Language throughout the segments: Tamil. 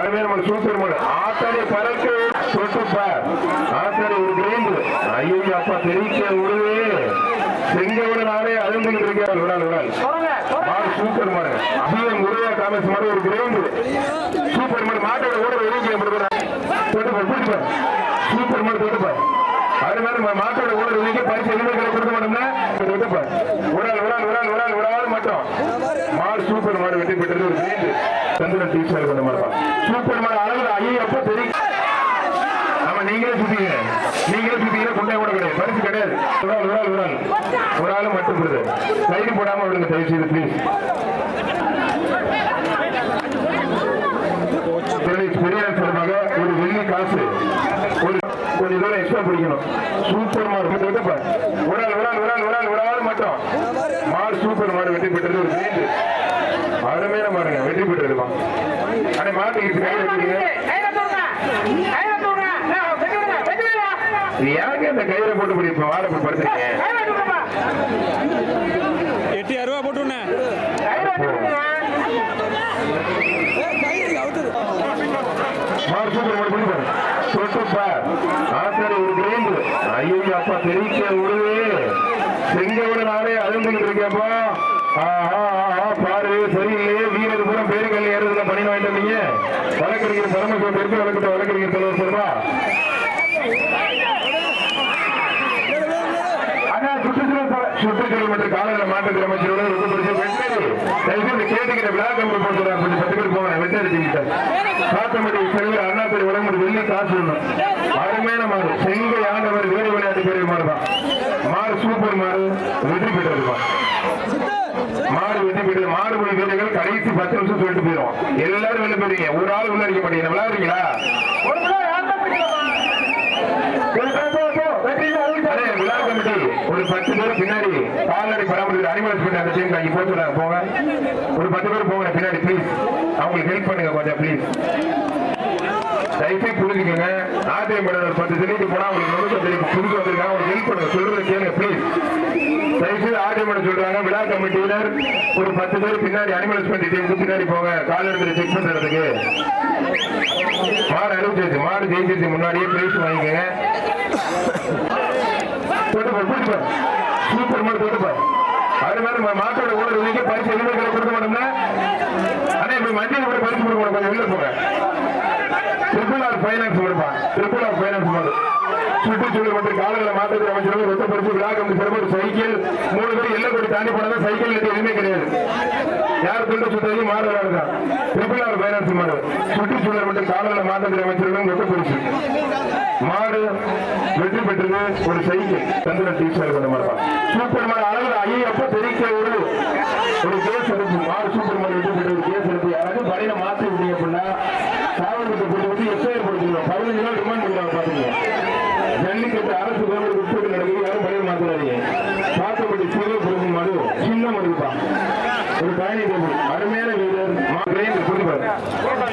அருமையான சூப்பர் மாடு. ஆத்தாடி பறக்கு தொட்டுப்பா ஆத்தாடி ஒரு கிரைண்டு ஐயோ அப்பா தெரிவிக்க விடுவே செங்கோட நாளே அழுந்துகிட்டு இருக்கேன். விடால் விடால் மாடு சூப்பர் மாடு. அபியம் முருகா காமஸ் மாடு ஒரு கிரைண்டு சூப்பர் மாடு மாட்டோட ஓட வெளியே தொட்டுப்பா தொட்டுப்பா சூப்பர் மாடு தொட்டுப்பா அது மாதிரி மாட்டோட ஓட வெளியே பரிசு எதுவுமே கொடுக்க மாட்டோம்னா தொட்டுப்பா விடால் விடால் விடால் விடால் விடால் மட்டும் மாடு சூப்பர் மாடு வெற்றி பெற்றது ஒரு கிரைண்டு சந்திரன் டீச்சர் சூப்பர் மாதிரி அளவில் ஐயோ அப்பா தெரியும் ஆமா நீங்களே சுத்தீங்க நீங்களே சுத்தீங்க கொண்டே கூட கிடையாது. பரிசு கிடையாது. ஒரு ஆள் ஒரு ஆள் ஒரு ஆள் ஒரு ஆள் மட்டும் போடுது கைது போடாம விடுங்க தயவு செய்து ப்ளீஸ் சார்பாக ஒரு வெள்ளி காசு. ஒரு கொஞ்சம் தூரம் எக்ஸ்ட்ரா பிடிக்கணும். சூப்பர் மாடு ஒரு ஒரு ஆள் ஒரு ஆள் ஒரு ஆள் மட்டும் மாடு சூப்பர் மாடு வெற்றி பெற்றது ஒரு கிரேண்டு அருமையான மாடுங்க வெற்றி பெற்றதுமா அடே மாட்டுக்கு கை வச்சுக்கீங்க இது ஏங்க இந்த கயிறை போட்டு இப்ப வாழை படுத்துறீங்க எட்டு அறுபா ஐயோ அப்பா தெரிவிக்க விடுவே செங்கோட நாளே அழுந்துகிட்டு இருக்கேப்பா ஆஹா பாரு சரியில்லையே வீரர் பூரா பேருக்கல் ஏறதுல பண்ணி வாங்கிட்டு வந்தீங்க வழக்கறிஞர் பரமசிவம் பெருக்கு வழக்கறிஞர் தலைவர் சொல்றா ஆனா சுற்றுச்சூழல் சுற்றுச்சூழல் மற்றும் காலநிலை மாற்றத்தில் அமைச்சரோட ரொம்ப வெட்டரி தயவுசெய்து கேட்டுக்கிற விழா கம்பெனி கொஞ்சம் பத்து பேர் போங்க வெட்டரி செஞ்சுட்டார் காத்தமடி செல்வர் அண்ணாத்துறை வளமுடி வெள்ளி காசு ஒண்ணும் அருமையான மாடு. செங்கை ஆண்டவர் வீர விளையாட்டு பெரிய மாடு தான் சூப்பர் மாறு வெற்றி பெற்றிருப்பார் மாடு வெற்றி மாடு மாடுபடி வீரர்கள் கடைசி பத்து நிமிஷம் சொல்லிட்டு போயிடும் எல்லாரும் வெளில போயிருங்க ஒரு ஆள் உள்ள அடிக்க மாட்டீங்க. விளையாடுறீங்களா? விழா கமிட்டி ஒரு பத்து பேர் பின்னாடி கால்நடை பராமரிப்பு அனிமல்ஸ் பண்ணி அந்த டீம் இங்க போட்டு போங்க. ஒரு பத்து பேர் போங்க பின்னாடி ப்ளீஸ் அவங்களுக்கு ஹெல்ப் பண்ணுங்க கொஞ்சம் ப்ளீஸ் தயவுசெய்து புரிஞ்சுக்கோங்க. ஆத்திரம் பண்ண ஒரு பத்து சொல்லிட்டு போனா அவங்களுக்கு நுணுக்கம் தெரியும் புரிஞ்சு வந்திருக்காங்க அவங்களுக்கு ஹெல்ப் பண்ணுங்க சொல்றதை கேளுங்க ப்ளீஸ் தயவுசெய்து ஆத்திரம் பண்ண சொல்றாங்க. விழா கமிட்டியினர் ஒரு பத்து பேர் பின்னாடி அனிமல்ஸ் பண்ணி டீமுக்கு பின்னாடி போங்க. கால்நடை செக் பண்றதுக்கு மாடு அனுப்பிச்சிருச்சு. மாடு ஜெயிச்சிருச்சு. முன்னாடியே பிரைஸ் வாங்கிக்கோங்க. தொட்டுப்பார் சூப்பர் மாடு தொட்டுப்பார் அது மாதிரி மாட்டோட ஊழல் இன்னைக்கு பரிசு எதுவுமே கொடுக்க மாட்டோம்னா அண்ணா மஞ்சள் கூட பரிசு கொடுக்க மாட்டோம் கொஞ்சம் வெளில போங்க. ட்ரிபிள் ஆர் ஃபைனான்ஸ் வருமா ட்ரிபிள் ஆர் ஃபைனான்ஸ் மாடு சுற்றுச்சூழல் மற்றும் காலநிலை மாற்றத்தில் அமைச்சர்கள் ஒத்த பரிசு விழா கம்பெனி சிறப்பு சைக்கிள் மூணு பேர் எல்லாம் கொடி தாண்டி போனதா சைக்கிள் எதுவுமே கிடையாது. யார் துண்டு சுத்ததி மாடு ட்ரிபிள் ஆர் ஃபைனான்ஸ் மாடு சுற்றுச்சூழல் மற்றும் காலநிலை மாற்றத்தில் அமைச்சர்களும் ஒத்த பரிசு மாடு வெற்றி பெற்றது ஒரு சைக்கிள். சந்திரன் டீச்சர் கொண்ட மாதிரி சூப்பர் மாடு அளவில் ஐயப்ப தெரிக்க ஒரு ஒரு கேஸ் மாடு சூப்பர் மாடு வெற்றி பெற்ற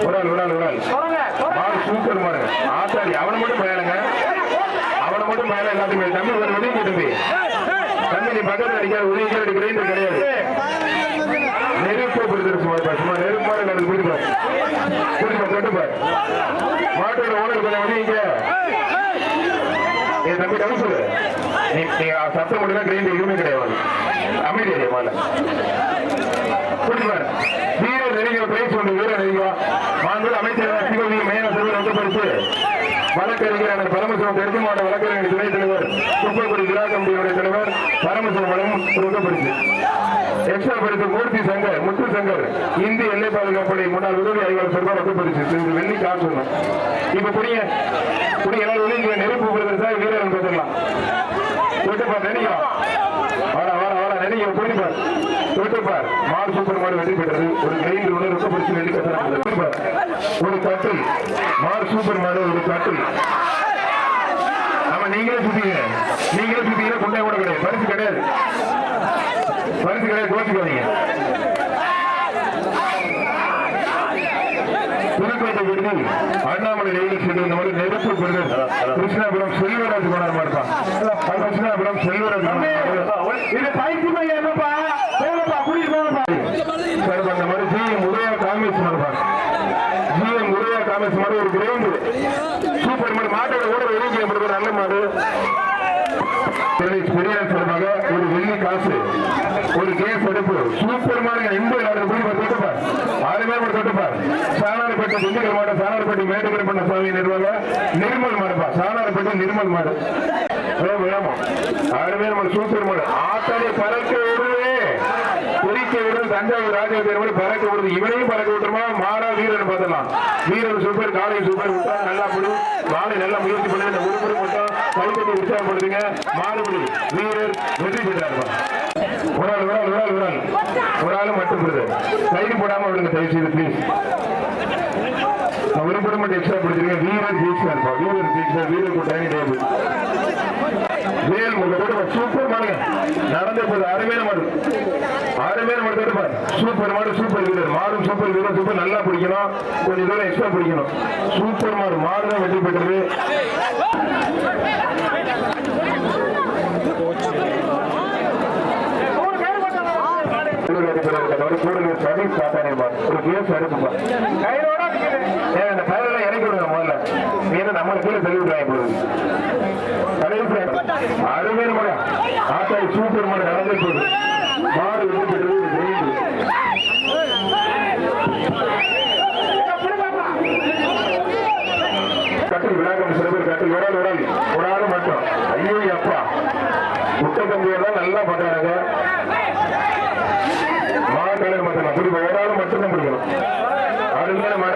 ஒரு ஆள் மாடு சூப்பர் மாடு. ஆத்தாடி அவனை மட்டும் பயலுங்க. அவனை மட்டும் பயல எல்லாத்துக்குமே தம்பி ஒரு உதவி தம்பி தம்பி நீ பக்கத்துல அடிக்காத உதவி கேட்டு கிரைண்டர் கிடையாது. நெருப்பு பிடிச்சிரு சும்மா இருப்பா. சும்மா நெருப்பு மாதிரி எல்லாரும் பிடிப்பார் பிடிப்பா தொட்டுப்பார் மாட்டோட ஓனர் கொஞ்சம் உதவிங்க ஏ தம்பி தம்பி சொல்லு. நீ சத்தம் மட்டும் கிரைண்டர் எதுவுமே கிடையாது. அமைதி அடையா மாலை புரியுது வீர நெருங்கிற பிரைஸ் ஒன்று வீர நெருங்கிவா மாண்பு அமைச்சர் சிவகங்கை மேல சிறுவர் வந்து பரிசு வழக்கறிஞர் பரமசிவம் தெற்கு மாவட்ட வழக்கறிஞர் துணைத் தலைவர் குப்பக்குடி விழா கமிட்டியுடைய தலைவர் பரமசிவம் வழங்கும் ஒரு எக்ஸ்ட்ரா பரிசு மூர்த்தி சங்கர் முத்து சங்கர் இந்திய எல்லை பாதுகாப்படை முன்னாள் உதவி ஆய்வாளர் சார்பாக ரொக்க வெள்ளி காசு ஒண்ணும். இப்ப புரிய புரிய எல்லாரும் நெருப்பு பிரதர் சார் வீரர்கள் பார்த்துக்கலாம் நினைக்கலாம் வாடா நீங்க வாடா நினைக்க புரிஞ்சுப்பார் விட்டுப்பார் மாடு சூப்பர் மாடு வெற்றி பெற்றது. ஒரு கிரைண்டர் ஒன்று ரொக்க பரிசு வெள்ளி கட்டுறாங்க ஒரு கட்டில் மாடு சூப்பர் மாடு ஒரு கட்டில் ஆமா நீங்களே சுத்தீங்க. நீங்களே சுத்தீங்கன்னா கொண்டே கூட கிடையாது. பரிசு கிடையாது. பரிசு கிடையாது. கோச்சிக்காதீங்க புதுக்கோட்டை விருது அண்ணாமலை ரயில் சென்று நெருப்பு பெருது கிருஷ்ணாபுரம் செல்வராஜ் கொண்டாட மாட்டான் கிருஷ்ணாபுரம் செல்வராஜ் இது பயிற்சி என்னப்பா போங்கப்பா கூட்டிட்டு போங்கப்பா சார் அந்த மாதிரி ஜி முருகா காங்கிரஸ் நடப்பாங்க ஜி முருகா ராமேஷ் மாடு ஒரு கிரவுண்டு சூப்பர் மாடு மாட்டோட கூட வெளியே ஒரு பெரியார் சார்பாக ஒரு வெள்ளி காசு ஒரு கேஸ் எடுப்பு. சூப்பர் மார்க்கெட் இந்த தொட்டுப்பார். ஆறுமே ஒரு தொட்டுப்பார். சாணார்பேட்டை திண்டுக்கல் மாவட்டம் சாணார்பேட்டை மேட்டுக்கல் பண்ண சுவாமி நிர்வாக நிர்மல் மாடுப்பா சாணார்பேட்டை நிர்மல் மாடு. வேணும் ஆறுமே நம்ம சூப்பர் மாடு. ஆத்தாடி பறக்க விடுவே குறிக்க விடுறது தஞ்சாவூர் ராஜாவூர் பறக்க விடுது இவனையும் பறக்க விட்டுருமா? மாறா வீரன் பார்த்தலாம் வீரன் சூப்பர் காலை சூப்பர் விட்டா நல்லா புடி. காலை நல்லா முயற்சி பண்ணுங்க இந்த ஒரு முறை உற்சாகப்படுத்துங்க மாறுபடி. வீரர் வெற்றி பெற்றார். ஒரு ஆள் ஒரு ஆள் ஒரு ஆள் ஒரு ஆள். ஒரு ஆள் மட்டும் பெறுது சைடு போடாம விடுங்க தயவு செய்து பிளீஸ் ஒரு படம் மட்டும் எக்ஸ்ட்ரா கொடுத்துருங்க வீரர் ஜெயிச்சாருப்பா வீரர் ஜெயிச்சார். வீரர் கூட்டாங்க டேபிள் வேல் உங்க கூட சூப்பர் மாடுங்க. நடந்த போது அருமையான மாடு. சூப்பர் மாடு சூப்பர் வீரர். மாடும் சூப்பர் வீரர் சூப்பர் நல்லா பிடிக்கணும். கொஞ்சம் தூரம் எக்ஸ்ட்ரா பிடிக்கணும். சூப்பர் மாடு மாடு தான் வெற்றி பெற்றது. சதீஷ் சாத்தானே ஒரு கேஸ் எடுக்குப்பா ஏன் அந்த இறக்கி விடுங்க முதல்ல ஏன்னா நம்ம கீழே தள்ளி விடுறாங்க போகுது அருமையான மாடு ஆத்தாய் சூப்பர் மாடு நடந்து போகுது மாடு வெற்றி பெற்றது ஒரு கிரீன் கட்டில் விழாக்கம் சில பேர் கட்டில் உடல் உடல் ஒரு ஆள் மட்டும் ஐயோ அப்பா முட்டை கம்பியெல்லாம் நல்லா பண்றாங்க மாடு மட்டும் பிடிக்கும் ஒரு ஆள் மட்டும் தான் பிடிக்கணும் அருமையான மா-